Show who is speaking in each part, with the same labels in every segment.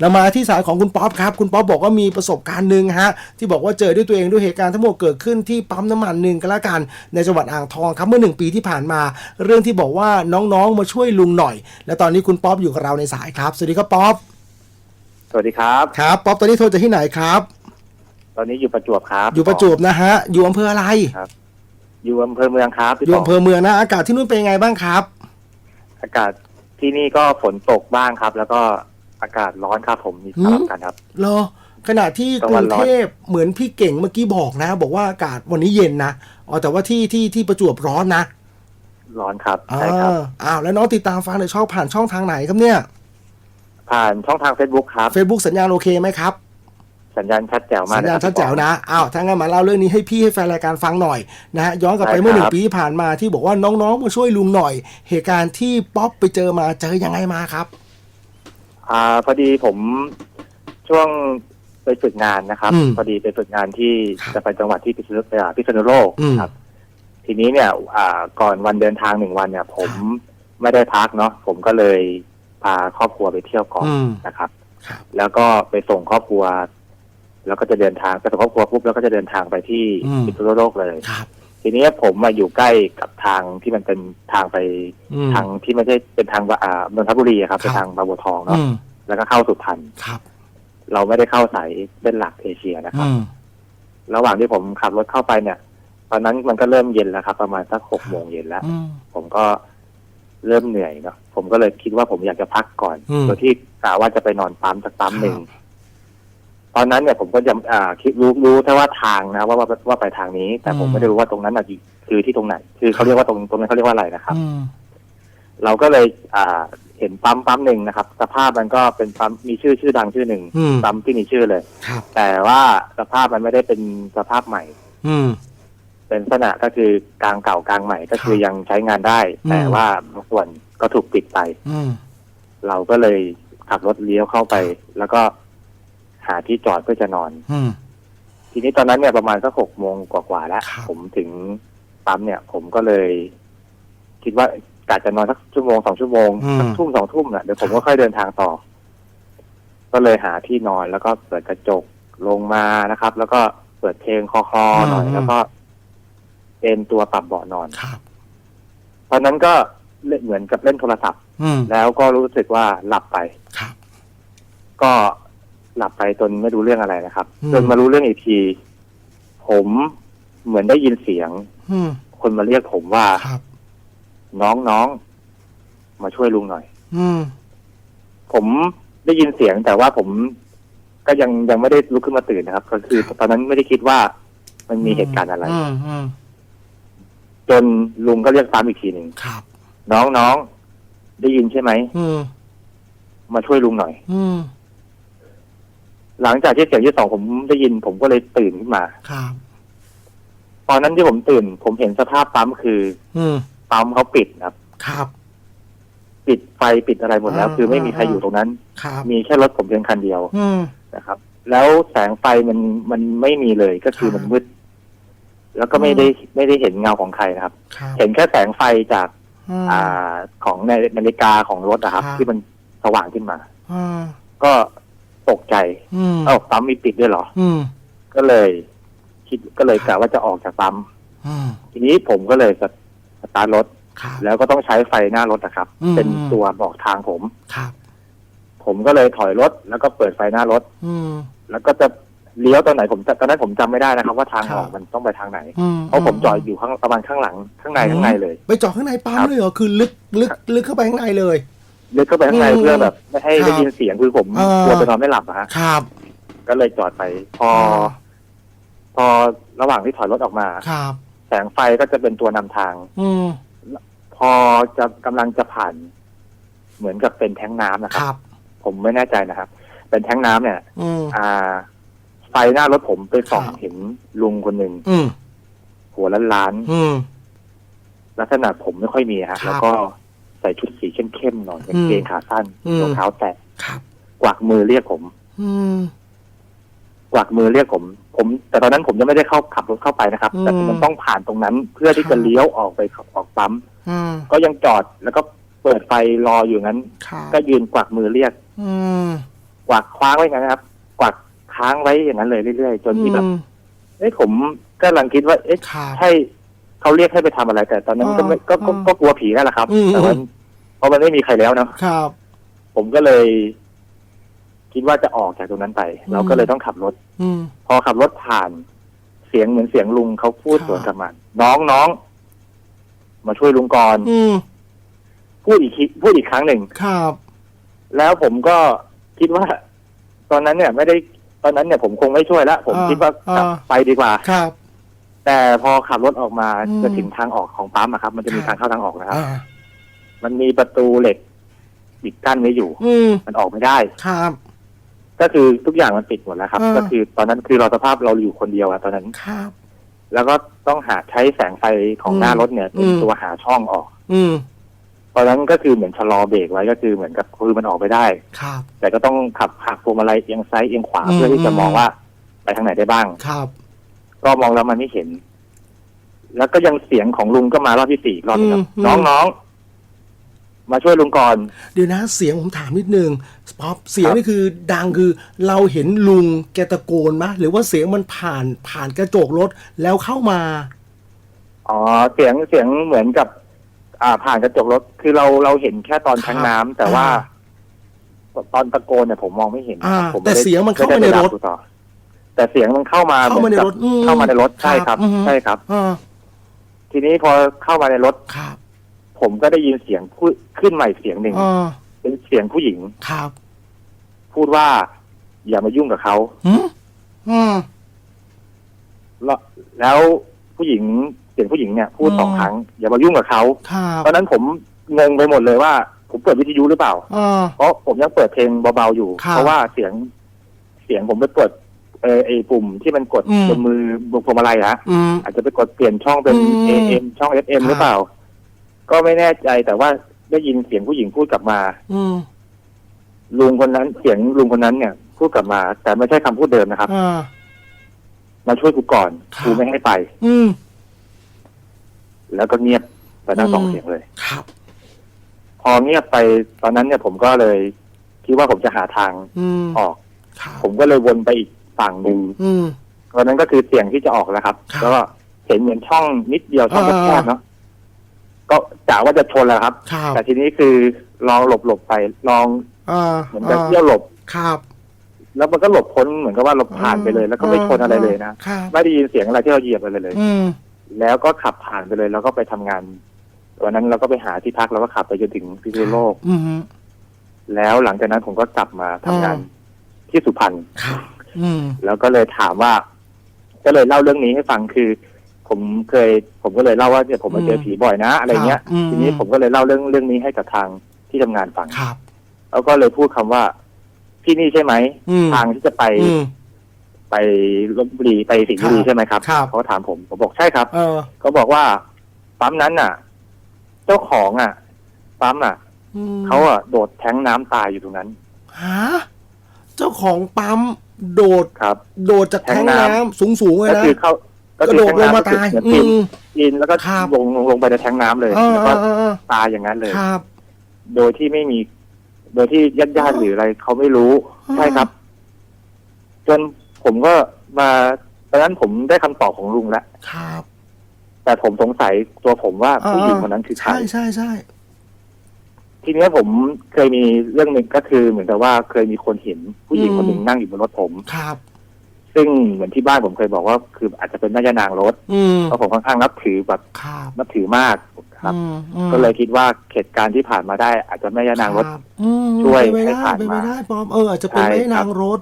Speaker 1: เรามาที่สายของคุณป๊อปครับ คุณป๊อปบอกว่ามีประสบการณ์หนึ่งฮะ ที่บอกว่าเจอด้วยตัวเองด้วยเหตุการณ์ทั้งหมดเกิดขึ้นที่ปั๊มน้ำมันหนึ่งกันละกันในจังหวัดอ่างทองครับเมื่อหนึ่งปีที่ผ่านมา เรื่องที่บอกว่าน้องๆมาช่วยลุงหน่อย และตอนนี้คุณป๊อปอยู่กับเราในสายครับ สวัสดีครับป๊อป
Speaker 2: สวัสดีครับ
Speaker 1: ครับป๊อปตอนนี้โทรจากที่ไหนครับ
Speaker 2: ตอนนี้อยู่ประจวบครับ
Speaker 1: อยู่ประจวบนะฮะ อยู่อำเภออะไร
Speaker 2: อยู่อำเภอเมืองครับพี่
Speaker 1: อยู่
Speaker 2: ป๋อง
Speaker 1: อำเภอเมืองนะ อากาศที่นู่นเป็นยังไงบ้างครับ
Speaker 2: อากาศที่นี่ก็ฝนตกบ้างครับ แล้วก็ อากาศร้อนครับผมมีสลับกันครับ
Speaker 1: เหรอขณะที่
Speaker 2: ตะ
Speaker 1: ก
Speaker 2: วั
Speaker 1: รุ
Speaker 2: น
Speaker 1: ง
Speaker 2: ร้อน
Speaker 1: เทพเหมือนพี่เก่งเมื่อกี้บอกนะ บอกว่าอากาศวันนี้เย็นนะอ๋อแต่ว่าที่ที่ที่ประจวบร้อนนะ
Speaker 2: ร้อนครับ
Speaker 1: อ่า
Speaker 2: ใช่ครับ
Speaker 1: อ้าวแล้วน้องติดตามฟังในช่องผ่านช่องทางไหนครับเนี่ย
Speaker 2: ผ่านช่องทาง Facebook ครับ
Speaker 1: Facebook สัญญาณโอเคไหมครับ
Speaker 2: สัญญาณชัดแจ๋วมาก
Speaker 1: สัญญาณ
Speaker 2: เลยครับ
Speaker 1: ชัดแจ๋ว
Speaker 2: พี่ป๋อง
Speaker 1: นะอ้าวถ้างั้นมาเล่าเรื่องนี้ให้พี่ให้แฟนรายการฟังหน่อยนะฮะย้อนกลับไป
Speaker 2: ได้
Speaker 1: เมื่อหนึ่
Speaker 2: ค
Speaker 1: ง
Speaker 2: รับ
Speaker 1: ปีที่ผ่านมาที่บอกว่าน้องๆมาช่วยลุงหน่อย เหตุการณ์ที่ป๊อปไปเจอมาเจอยังไงมาครับ
Speaker 2: อ่าพอดีผมช่วงไปฝึกงานนะครับ
Speaker 1: อืม
Speaker 2: พอดีไปฝึกงานที่
Speaker 1: ครับ
Speaker 2: จะไปจังหวัดที่พิษณุอ่าพิษณุโลก
Speaker 1: อืม
Speaker 2: ครับ ทีนี้เนี่ย อ่า ก่อนวันเดินทางหนึ่งวันเนี่ย ผมไม่ได้พักเนาะผมก็เลยพาครอบครัวไปเที่ยวก่อน
Speaker 1: อืม
Speaker 2: นะครับ
Speaker 1: ครับ
Speaker 2: แล้วก็ไปส่งครอบครัว แล้วก็จะเดินทางไปส่งครอบครัวปุ๊บแล้วก็จะเดินทางไปที่
Speaker 1: อืม
Speaker 2: พิษณุโลกเลย
Speaker 1: ครับ
Speaker 2: ทีนี้ผมมาอยู่ใกล้กับทางที่มันเป็นทางไป
Speaker 1: อืม
Speaker 2: ทางที่ไม่ใช่เป็นทางว่าอ่านนทบุรีอะครับ
Speaker 1: ครับ
Speaker 2: เป็นทางบางบัวทองเนาะ
Speaker 1: อืม
Speaker 2: แล้วก็เข้าสุพรรณ
Speaker 1: ครับ
Speaker 2: เราไม่ได้เข้าสายเส้นหลักเอเชียนะครับ
Speaker 1: อืม
Speaker 2: ระหว่างที่ผมขับรถเข้าไปเนี่ย ตอนนั้นมันก็เริ่มเย็นแล้วครับ ประมาณสักหก
Speaker 1: ครับ
Speaker 2: โมงเย็นแล้ว
Speaker 1: อืม
Speaker 2: ผมก็เริ่มเหนื่อยเนาะผมก็เลยคิดว่าผมอยากจะพักก่อน
Speaker 1: อืม
Speaker 2: โดยที่กะว่าจะไปนอนปั๊มสักปั๊มหนึ่ง
Speaker 1: ครับ
Speaker 2: ตอนนั้นเนี่ยผมก็จะอ่าคิดรู้รู้แค่ว่าทางนะว่าว่าว่าไปทางนี้ แต่ผม
Speaker 1: อืม
Speaker 2: ไม่ได้รู้ว่าตรงนั้นน่ะอยู่คือที่ตรงไหน คือเขาเรียกว่าตรงตรงนั้นเขาเรียกว่าอะไรนะครับ
Speaker 1: อืม
Speaker 2: เราก็เลยอ่าเห็นปั๊มปั๊มหนึ่งนะครับ สภาพมันก็เป็นปั๊มมีชื่อชื่อดังชื่อหนึ่ง
Speaker 1: อืม
Speaker 2: ปั๊มที่มีชื่อเลย
Speaker 1: ครับ
Speaker 2: แต่ว่าสภาพมันไม่ได้เป็นสภาพใหม่
Speaker 1: อืม
Speaker 2: เป็นลักษณะก็คือกลางเก่ากลางใหม่ก็คือ
Speaker 1: ครับ
Speaker 2: ยังใช้งานได้
Speaker 1: อืม
Speaker 2: แต่ว่าบางส่วนก็ถูกปิดไป
Speaker 1: อืม
Speaker 2: เราก็เลยขับรถเลี้ยวเข้าไป แล้วก็ หาที่จอดเพื่อจะนอน
Speaker 1: อืม
Speaker 2: ทีนี้ตอนนั้นเนี่ยประมาณสักหกโมงกว่าๆแล้ว
Speaker 1: ครับ
Speaker 2: ผมถึงปั๊มเนี่ย ผมก็เลย คิดว่ากะจะนอนสักชั่วโมงสองชั่วโมงสักทุ่มสองทุ่มน่ะเดี๋ยวผมก็ค่อยเดินทางต่อ ก็เลยหาที่นอนแล้วก็เปิดกระจกลงมานะครับ แล้วก็เปิดเพลงคอๆหน่อยแล้วก็เอนตัวปรับเบาะนอน
Speaker 1: ครับ
Speaker 2: ตอนนั้นก็เล่นเหมือนกับเล่นโทรศัพท์
Speaker 1: อืม
Speaker 2: แล้วก็รู้สึกว่าหลับไป
Speaker 1: ครับ
Speaker 2: ก็ หลับไปจนไม่รู้เรื่องอะไรนะครับ
Speaker 1: อืม
Speaker 2: จนมารู้เรื่องอีกที ผมเหมือนได้ยินเสียง
Speaker 1: อืม
Speaker 2: คนมาเรียกผมว่า
Speaker 1: ครับ
Speaker 2: น้องน้องมาช่วยลุงหน่อย
Speaker 1: อืม
Speaker 2: ผมได้ยินเสียงแต่ว่าผมก็ยังยังไม่ได้ลุกขึ้นมาตื่นนะครับ ก็คือตอนนั้นไม่ได้คิดว่ามันมีเหตุการณ์อะไร
Speaker 1: อืมอืม
Speaker 2: จนลุงก็เรียกซ้ำอีกทีหนึ่ง
Speaker 1: ครับ
Speaker 2: น้องน้องได้ยินใช่ไหม
Speaker 1: อืม
Speaker 2: มาช่วยลุงหน่อย
Speaker 1: อืม
Speaker 2: หลังจากที่เสียงที่สองผมได้ยิน ผมก็เลยตื่นขึ้นมา
Speaker 1: ครับ
Speaker 2: ตอนนั้นที่ผมตื่น ผมเห็นสภาพปั๊มคือ
Speaker 1: อืม
Speaker 2: ปั๊มเขาปิดครับ
Speaker 1: ครับ
Speaker 2: ปิดไฟปิดอะไรหมดแล้ว
Speaker 1: อ่า
Speaker 2: คือไม่มีใคร
Speaker 1: อ่า
Speaker 2: อยู่ตรงนั้น
Speaker 1: ครับ
Speaker 2: มีแค่รถผมเพียงคันเดียว
Speaker 1: อืม
Speaker 2: นะครับ แล้วแสงไฟมันมันไม่มีเลยก็คือ
Speaker 1: ครับ
Speaker 2: มันมืดแล้วก็ไม่
Speaker 1: อืม
Speaker 2: ได้ไม่ได้เห็นเงาของใครนะครับ
Speaker 1: ครับ
Speaker 2: เห็นแค่แสงไฟจาก
Speaker 1: อืม
Speaker 2: อ่าของในนาฬิกาของรถนะครับ
Speaker 1: ครับ
Speaker 2: ที่มันสว่างขึ้นมา
Speaker 1: อืม
Speaker 2: ก็ ตกใจ
Speaker 1: อืม
Speaker 2: เอ้าปั๊มมีปิดด้วยเหรอ
Speaker 1: อืม
Speaker 2: ก็เลยคิดก็เลยกะว่าจะออกจากปั๊ม
Speaker 1: อืม
Speaker 2: ทีนี้ผมก็เลยสตสตาร์ทรถ
Speaker 1: ครับ
Speaker 2: แล้วก็ต้องใช้ไฟหน้ารถนะครับ
Speaker 1: อืม
Speaker 2: เป็นตัวบอกทางผม
Speaker 1: ครับ
Speaker 2: ผมก็เลยถอยรถ แล้วก็เปิดไฟหน้ารถ
Speaker 1: อืม
Speaker 2: แล้วก็จะเลี้ยวตอนไหนผมจะตอนนั้นผมจำไม่ได้นะครับ ว่าทาง
Speaker 1: ครับ
Speaker 2: ออกมันต้องไปทางไหน
Speaker 1: อืม
Speaker 2: เพราะผมจอดอยู่ข้างประมาณข้างหลังข้างในข้างในเลย
Speaker 1: ไปจอดข้างในปั๊ม
Speaker 2: ครับ
Speaker 1: เลยเหรอคือลึกลึกลึกเข้าไปข้างในเลย
Speaker 2: ลึกเข้าไปข้างใน
Speaker 1: อืม
Speaker 2: เพื่อแบบไม่ให้
Speaker 1: ครับ
Speaker 2: ได้ยินเสียงคือผม
Speaker 1: อ่าก
Speaker 2: ลัวจะนอนไม่หลับอะฮะ
Speaker 1: ครับ
Speaker 2: ก็เลยจอดไป พอพอระหว่างที่ถอยรถออกมา
Speaker 1: ครับ
Speaker 2: แสงไฟก็จะเป็นตัวนำทาง
Speaker 1: อืม
Speaker 2: พอจะกำลังจะผ่าน เหมือนกับเป็นแท้งน้ำนะค
Speaker 1: ครับ รับ
Speaker 2: ผมไม่แน่ใจนะครับ เป็นแท้งน้ำเนี่ย
Speaker 1: อืม
Speaker 2: อ่า ไฟหน้ารถผมไปส่อง
Speaker 1: ครับ
Speaker 2: เห็นลุงคนหนึ่ง
Speaker 1: อืม
Speaker 2: หัวล้านล้าน
Speaker 1: อืม
Speaker 2: ๆลักษณะผมไม่ค่อยมีฮะ
Speaker 1: ครับ
Speaker 2: แล้วก็ ใส่ชุดสีเข้มๆหน่อยกางเกงขาสั้น
Speaker 1: อืม
Speaker 2: รองเท้าแตะ
Speaker 1: ครับ
Speaker 2: กวักมือเรียกผม
Speaker 1: อืม
Speaker 2: กวักมือเรียกผม ผม แต่ตอนนั้นผมยังไม่ได้เข้าขับรถเข้าไปนะครับ แต่
Speaker 1: อืม
Speaker 2: มันต้องผ่านตรงนั้น เพื่อที่
Speaker 1: ครั
Speaker 2: จะ
Speaker 1: บ
Speaker 2: เลี้ยวออกไปออกปั๊ม
Speaker 1: อืม
Speaker 2: ก็ยังจอดแล้วก็เปิดไฟรออยู่งั้น
Speaker 1: ครับ
Speaker 2: ก็ยืนกวักมือเรียก
Speaker 1: อืม
Speaker 2: กวาดคว้างไว้อย่างนั้นนะครับ กวาดค้างไว้อย่างนั้นเลยเรื่อยๆจนที่แบบ
Speaker 1: อืม
Speaker 2: เอ้ยผมก็กำลังคิดว่า เอ๊ะ
Speaker 1: ครับ
Speaker 2: ใช่ เขาเรียกให้ไปทำอะไร แต่ตอนนั้นก็ไม่ก็ก็
Speaker 1: อ่า
Speaker 2: ก็กลัวผีนั่นแหละครับ
Speaker 1: อืม
Speaker 2: แต่ว่าเพราะมันไม่มีใครแล้วเนาะ
Speaker 1: ครับ
Speaker 2: ผมก็เลย คิดว่าจะออกจากตรงนั้นไป
Speaker 1: อืม
Speaker 2: เราก็เลยต้องขับรถ
Speaker 1: อืม
Speaker 2: พอขับรถผ่านเสียงเหมือนเสียงลุงเขาพูด
Speaker 1: ครับ
Speaker 2: สวนกลับมาน้องน้องมาช่วยลุงก่อน
Speaker 1: อืม
Speaker 2: พูดอีกทีพูดอีกครั้งหนึ่ง
Speaker 1: ครับ
Speaker 2: แล้วผมก็คิดว่า ตอนนั้นเนี่ย ไม่ได้ตอนนั้นเนี่ยผมคงไม่ช่วยแล้วผม
Speaker 1: อ่า
Speaker 2: คิดว่ากลับ
Speaker 1: อ่า
Speaker 2: ไปดีกว่า
Speaker 1: ครับ
Speaker 2: แต่พอขับรถออกมา
Speaker 1: อืม
Speaker 2: จะถึงทางออกของปั๊มอะครับ มันจะมี
Speaker 1: ครับ
Speaker 2: ทางเข้าทางออกนะครับ
Speaker 1: อ่า
Speaker 2: มันมีประตูเหล็กปิดกั้นไว้อยู่
Speaker 1: อืม
Speaker 2: มันออกไม่ได้
Speaker 1: ครับ
Speaker 2: ก็คือทุกอย่างมันปิดหมดแล้วครับ
Speaker 1: อ่า
Speaker 2: ก็คือตอนนั้นคือเราสภาพเราอยู่คนเดียวอะตอนนั้น
Speaker 1: ครับ
Speaker 2: แล้วก็ต้องหาใช้แสงไฟของ
Speaker 1: อืม
Speaker 2: หน้ารถเนี่ยเป็น
Speaker 1: อืม
Speaker 2: ตัวหาช่องออก
Speaker 1: อืม
Speaker 2: ตอนนั้นก็คือเหมือนชะลอเบรกไว้ก็คือเหมือนกับคือมันออกไม่ได้
Speaker 1: ครับ
Speaker 2: แต่ก็ต้องขับหักพวงมาลัยเอียงซ้ายเอียงขวา
Speaker 1: อืม
Speaker 2: เพื่อที่จะมอง
Speaker 1: อืม
Speaker 2: ว่าไปทางไหนได้บ้าง
Speaker 1: ครับ
Speaker 2: ก็มองแล้วมันไม่เห็น แล้วก็ยังเสียงของลุงก็มารอบที่สี่อีกรอบหนึงครับ
Speaker 1: อืม
Speaker 2: น้องน้องมาช่วยลุงก่อน
Speaker 1: เดี๋ยวนะเสียงผมถามนิดนึงป๊อปเสียง
Speaker 2: ครับ
Speaker 1: นี่คือดังคือเราเห็นลุงแกตะโกนไหมหรือว่าเสียงมันผ่านผ่านกระจกรถแล้วเข้ามา
Speaker 2: อ๋อเสียงเสียงเหมือนกับ อ่าผ่านกระจกรถ คือเราเราเห็นแค่ตอน
Speaker 1: ครับ
Speaker 2: ทั้งน้ำแต่ว่าตอนตะโกนเนี่ยผมมองไม่เห็น
Speaker 1: อ่า
Speaker 2: ผมไแต่
Speaker 1: เสียงมันเข้ามาในรถ
Speaker 2: ไได้ไปดูต่อ แต่เสียงมันเข้ามา
Speaker 1: เข้ามาใน
Speaker 2: หอ
Speaker 1: ร
Speaker 2: กับ
Speaker 1: ถอืม
Speaker 2: เข้ามาในรถใช่
Speaker 1: ค
Speaker 2: ค
Speaker 1: รั
Speaker 2: รั
Speaker 1: บบอือฮึ
Speaker 2: ใช่ครับ
Speaker 1: อ่า
Speaker 2: ทีนี้พอเข้ามาในรถ
Speaker 1: ครับ
Speaker 2: ผมก็ได้ยินเสียงพูดขึ้นใหม่เสียงหนึ่ง
Speaker 1: อ่า
Speaker 2: เป็นเสียงผู้หญิง
Speaker 1: ครับ
Speaker 2: พูดว่า อย่ามายุ่งกับเขา
Speaker 1: หืมอืม
Speaker 2: แล้วแล้วผู้หญิงเสียงผู้หญิงเนี่ย พูด
Speaker 1: อืม
Speaker 2: สองครั้ง อย่ามายุ่งกับเขา
Speaker 1: ครับ
Speaker 2: ตอนนั้นผมงงไปหมดเลยว่า ผมเปิดวิทยุหรือเปล่า
Speaker 1: อ่า
Speaker 2: เพราะผมยังเปิดเพลงเบาๆอยู่
Speaker 1: ครับ
Speaker 2: เพราะว่าเสียงเสียงผมไปกด เออไอปุ่มที่มันกด
Speaker 1: อืม
Speaker 2: บนมือบนพวงมาลัยอะฮะ
Speaker 1: อืม
Speaker 2: อาจจะไปกดเปลี่ยนช่องเป็น
Speaker 1: อืม
Speaker 2: AM ช่อง FM
Speaker 1: ครับ
Speaker 2: หรือเปล่า ก็ไม่แน่ใจแต่ว่าได้ยินเสียงผู้หญิงพูดกลับมา
Speaker 1: อืม
Speaker 2: ลุงคนนั้นเสียงลุงคนนั้นเนี่ย พูดกลับมา แต่ไม่ใช่คำพูดเดิมนะครับ
Speaker 1: อ่า
Speaker 2: มาช่วยกูก่อน
Speaker 1: ครับ
Speaker 2: กูไม่ให้ไป
Speaker 1: อืม
Speaker 2: แล้วก็เงียบไปทั้งสอง
Speaker 1: อืม
Speaker 2: เสียงเลย
Speaker 1: ครับ
Speaker 2: พอเงียบไปตอนนั้นเนี่ยผมก็เลยคิดว่าผมจะหาทาง
Speaker 1: อืม
Speaker 2: ออก
Speaker 1: ครับ
Speaker 2: ผมก็เลยวนไปอีก ฝั่งหนึ่ง
Speaker 1: อืม
Speaker 2: ตอนนั้นก็คือเสียงที่จะออกแล้วครับ
Speaker 1: ครับ
Speaker 2: แล้วก็เห็นเหมือนช่องนิดเดียวช่อง
Speaker 1: อ่า
Speaker 2: แคบๆเนาะก็กะว่าจะชนแล้วครับ
Speaker 1: ครับ
Speaker 2: แต่ทีนี้คือลองหลบหลบๆไปลอง
Speaker 1: อ่า
Speaker 2: เหมือนกับเที่ยวหลบ
Speaker 1: ครับ
Speaker 2: แล้วมันก็หลบพ้นเหมือนกับว่าหลบผ่านไปเลย แล้วก็ไม่ชนอะไรเลยนะ
Speaker 1: ครับ
Speaker 2: ไม่ได้ยินเสียงอะไรที่เราเหยียบอะไรเลย
Speaker 1: อืม
Speaker 2: แล้วก็ขับผ่านไปเลย แล้วก็ไปทำงานวันนั้นเราก็ไปหาที่พักแล้วก็ขับไปจนถึงพิษณุโลก
Speaker 1: อืม
Speaker 2: แล้วหลังจากนั้นผมก็กลับมาทำงาน
Speaker 1: อืม
Speaker 2: ที่สุพรรณ
Speaker 1: ครับ อืม
Speaker 2: แล้วก็เลยถามว่า ก็เลยเล่าเรื่องนี้ให้ฟังคือ ผมเคย ผมก็เลยเล่าว่าเนี่ยผมมาเจอผีบ่อยนะอะไรเงี้ย
Speaker 1: ครับอืม
Speaker 2: ทีนี้ผมก็เลยเล่าเรื่องเรื่องนี้ให้กับทางที่ทำงานฟัง
Speaker 1: ครับ
Speaker 2: แล้วก็เลยพูดคำว่าที่นี่ใช่ไหม
Speaker 1: อืม
Speaker 2: ทางที่จะไป
Speaker 1: อืม
Speaker 2: ไปลบบุรีไปสิงห์บุรี
Speaker 1: ครับ
Speaker 2: ใช่ไหมครับ
Speaker 1: ครับ
Speaker 2: เขาถามผมผมบอกใช่ครับ
Speaker 1: เออ
Speaker 2: เขาบอกว่าปั๊มนั้นน่ะ เจ้าของอะปั๊มอะ
Speaker 1: อืม
Speaker 2: เขาอะโดดแท้งน้ำตายอยู่ตรงนั้น
Speaker 1: ฮะเจ้าของปั๊ม โดด
Speaker 2: ครับ
Speaker 1: โดดจากแท้ง
Speaker 2: แท้งน้ำ
Speaker 1: น้ำสูงสูงๆเลย
Speaker 2: ก็
Speaker 1: นะ
Speaker 2: คือเขา
Speaker 1: กระ
Speaker 2: คื
Speaker 1: โดด
Speaker 2: แท้
Speaker 1: ลง
Speaker 2: น้ำ
Speaker 1: มาตาย
Speaker 2: เหมือน
Speaker 1: อื
Speaker 2: ปีน
Speaker 1: ม
Speaker 2: ปีนแล้วก็
Speaker 1: ครับ
Speaker 2: ลงลงลงไปในแท้งน้ำเลย
Speaker 1: เออ
Speaker 2: แล้ว
Speaker 1: เอ
Speaker 2: ก็
Speaker 1: อเออเออ
Speaker 2: ตายอย่างนั้นเลย
Speaker 1: ครับ
Speaker 2: โดยที่ไม่มี โดยที่ญาติญาติๆหรืออะไรเขาไม่รู้
Speaker 1: อ่า
Speaker 2: ใช่ครับ จนผมก็มาตอนนั้นผมได้คำตอบของลุงแล้ว
Speaker 1: ครับ
Speaker 2: แต่ผมสงสัยตัวผมว่า
Speaker 1: อ่า
Speaker 2: ผู้หญิงคนนั้นคือใคร
Speaker 1: ใช่ใช่ใช่
Speaker 2: ทีเนี้ยผมเคยมีเรื่องหนึ่งก็คือ เหมือนกับว่าเคยมีคนเห็นผู้หญิงคนหนึ่งนั่งอยู่บนรถผม
Speaker 1: ครับ
Speaker 2: ซึ่งเหมือนที่บ้านผมเคยบอกว่า คืออาจจะเป็นแม่ย่านางรถ
Speaker 1: อืม
Speaker 2: เพราะผมค่อนข้างนับถือแบบ
Speaker 1: ครับ
Speaker 2: นับถือมากครับ
Speaker 1: อืมอืม
Speaker 2: ก็เลยคิดว่าเหตุการณ์ที่ผ่านมาได้ อาจจะแม่ย่านางรถ
Speaker 1: คบอืม
Speaker 2: ช่วย
Speaker 1: เป็นไป
Speaker 2: ให้
Speaker 1: ได้
Speaker 2: ผ่าน
Speaker 1: เป็นไป
Speaker 2: มา
Speaker 1: ได้ปอมเอออาจจะเป็น
Speaker 2: ใช่
Speaker 1: แม่
Speaker 2: ครับ
Speaker 1: นางรถ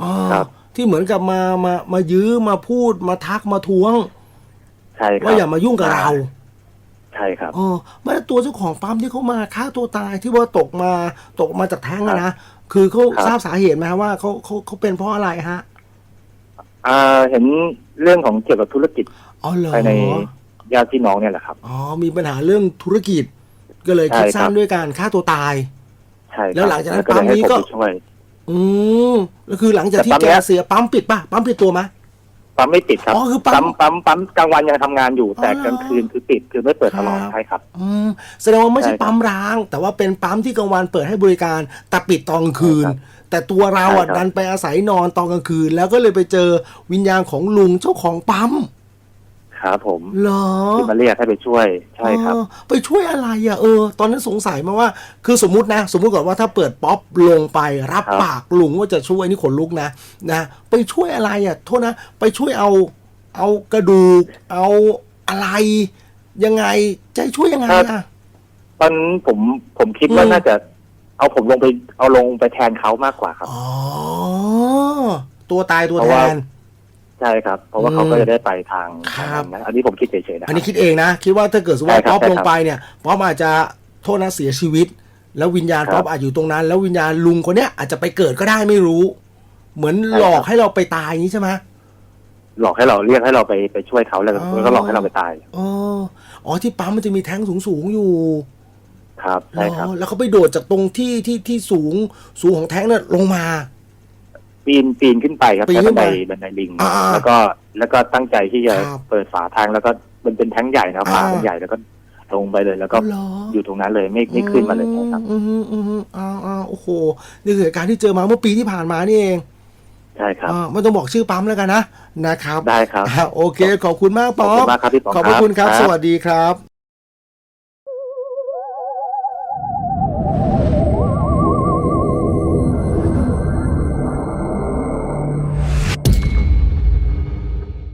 Speaker 1: อ๋อ
Speaker 2: ครับ
Speaker 1: ที่เหมือนกับมามามายื้อมาพูดมาทักมาทวง
Speaker 2: ใช่ครับ
Speaker 1: ว่าอย่ามายุ่งกับเรา
Speaker 2: ใช่ครับ
Speaker 1: เออไม่แล้วตัวเจ้าของปั๊มที่เขามาฆ่าตัวตายที่ว่าตกมาตกมาจากแท้งอะนะคือเขา
Speaker 2: ครับ
Speaker 1: ทราบสาเหตุไหมฮะว่าเขาเขาเขาเป็นเพราะอะไรฮะ
Speaker 2: อ่าเห็นเรื่องของเกี่ยวกับธุรกิจ
Speaker 1: อ๋อเหรอ
Speaker 2: ภายในญาติพี่น้องเนี่ยแหละครับ
Speaker 1: อ๋อมีปัญหาเรื่องธุรกิจก็เลยคิด
Speaker 2: ใช่ครับ
Speaker 1: สร้างด้วยการฆ่าตัวตาย
Speaker 2: ใช่ครับ
Speaker 1: แล้วหลังจากนั้น
Speaker 2: ก็เลยให้
Speaker 1: ปั๊มนี้
Speaker 2: ผม
Speaker 1: ก็
Speaker 2: ไปช่วย
Speaker 1: อืมแล้วคือหลังจาก
Speaker 2: แต่
Speaker 1: ที่
Speaker 2: ปั๊ม
Speaker 1: แก
Speaker 2: เนี้ย
Speaker 1: เสียปั๊มปิดป่ะปั๊มปิดตัวไหม
Speaker 2: ปั๊มไม่ปิดครับ
Speaker 1: อ๋อคือปั๊
Speaker 2: ปั๊
Speaker 1: ม
Speaker 2: มปั๊มปั๊มกลางวันยังทำงานอยู่ แต่
Speaker 1: อ๋อก
Speaker 2: ลางคืนคือปิดคือไม่เปิดตลอด
Speaker 1: ครับ
Speaker 2: ใช่ครับ
Speaker 1: อืมแสดงว่าไม่ใช่
Speaker 2: ใช่ครับ
Speaker 1: ปั๊มร้าง แต่ว่าเป็นปั๊มที่กลางวันเปิดให้บริการแต่ปิดตอนกลางคืน
Speaker 2: ใช่ครับ
Speaker 1: แต่ตัวเราอะ
Speaker 2: ใช่ครับ
Speaker 1: ดันไปอาศัยนอนตอนกลางคืน แล้วก็เลยไปเจอวิญญาณของลุงเจ้าของปั๊ม
Speaker 2: ครับผม
Speaker 1: เหรอ
Speaker 2: ที่มาเรียกให้ไปช่วยใช่ครับ
Speaker 1: เออไปช่วยอะไรอะเออ ตอนนั้นสงสัยมาว่า คือสมมุตินะ สมมุติก่อนว่าถ้าเปิดป๊อปลงไปรับ
Speaker 2: ครับ
Speaker 1: ปากลุงว่าจะช่วยนี่ขนลุกนะนะไปช่วยอะไรอะโทษนะ ไปช่วยเอาเอากระดูก เอาอะไร ยังไงจะให้ช่วยยังไงอะ
Speaker 2: ตอนนั้นผมผมคิดว่า
Speaker 1: อืม
Speaker 2: น่าจะเอาผมลงไปเอาลงไปแทนเขามากกว่าครับ
Speaker 1: อ๋อ ตัวตายตัว
Speaker 2: เพราะ
Speaker 1: แท
Speaker 2: ว่า
Speaker 1: น
Speaker 2: ใช่ครับ เพราะว่า
Speaker 1: อืม
Speaker 2: เขาก็จะได้ไปทาง
Speaker 1: ครับ
Speaker 2: นั้นนะอันนี้ผมคิดเฉยๆนะค
Speaker 1: อัน
Speaker 2: รับ
Speaker 1: นี้คิดเองนะ คิดว่าถ้าเกิดสมมติว่า
Speaker 2: ใช่ครับ
Speaker 1: ป๊อป
Speaker 2: ใช่
Speaker 1: ลง
Speaker 2: ครับ
Speaker 1: ไปเนี่ยป๊อปอาจจะโทษนะเสียชีวิต แล้ววิญญาณ
Speaker 2: ครับ
Speaker 1: ป๊อปอาจอยู่ตรงนั้น แล้ววิญญาณลุงคนเนี้ยอาจจะไปเกิดก็ได้ไม่รู้ เหมือน
Speaker 2: ใช่ครับ
Speaker 1: หลอกให้เราไปตายอย่างนี้ใช่ไหม
Speaker 2: หลอกให้เราเรียกให้เราไปไปช่วยเขาแล้ว
Speaker 1: อ๋อ
Speaker 2: ก็หลอกให้เราไปตาย
Speaker 1: อ๋ออ๋อที่ปั๊มมันจะมีแท้งสูงๆอยู่
Speaker 2: ครับใช่ครับ
Speaker 1: อ๋อแล้วเขาไปโดดจากตรงที่ที่ที่สูงสูงของแท้งน่ะลงมา
Speaker 2: ปีนปีนขึ้นไปครับ
Speaker 1: ปีน
Speaker 2: ใช้
Speaker 1: ขึ้
Speaker 2: บัน
Speaker 1: น
Speaker 2: ได
Speaker 1: ไป
Speaker 2: บันไดลิง
Speaker 1: อ่า
Speaker 2: แล้วก็แล้วก็ตั้งใจที่จะ
Speaker 1: ครับ
Speaker 2: เปิดฝาทางแล้วก็มันเป็นแท้งใหญ่นะฝา
Speaker 1: อ่า
Speaker 2: มันใหญ่แล้วก็ลงไปเลย แล้วก็
Speaker 1: เหรอ
Speaker 2: อยู่ตรงนั้นเลยไม่ไม่ขึ้นมาเลยครับ
Speaker 1: อืมอืมอืมอืมอ้าวอ้าวโอ้โหนี่คือเหตุการณ์ที่เจอมาเมื่อปีที่ผ่านมานี่เอง
Speaker 2: ใช่ครับ
Speaker 1: อ่าไม่ต้องบอกชื่อปั๊มแล้วกันนะนะครับ
Speaker 2: ได้ครับ
Speaker 1: อ่าโอเค ขอบคุณมาก
Speaker 2: ขอบ
Speaker 1: ป๊อ
Speaker 2: คุ
Speaker 1: ป
Speaker 2: ณมากครับพี่ป๋อง
Speaker 1: ขอบพระคุณครับ
Speaker 2: ครับ
Speaker 1: สวัสดีครับ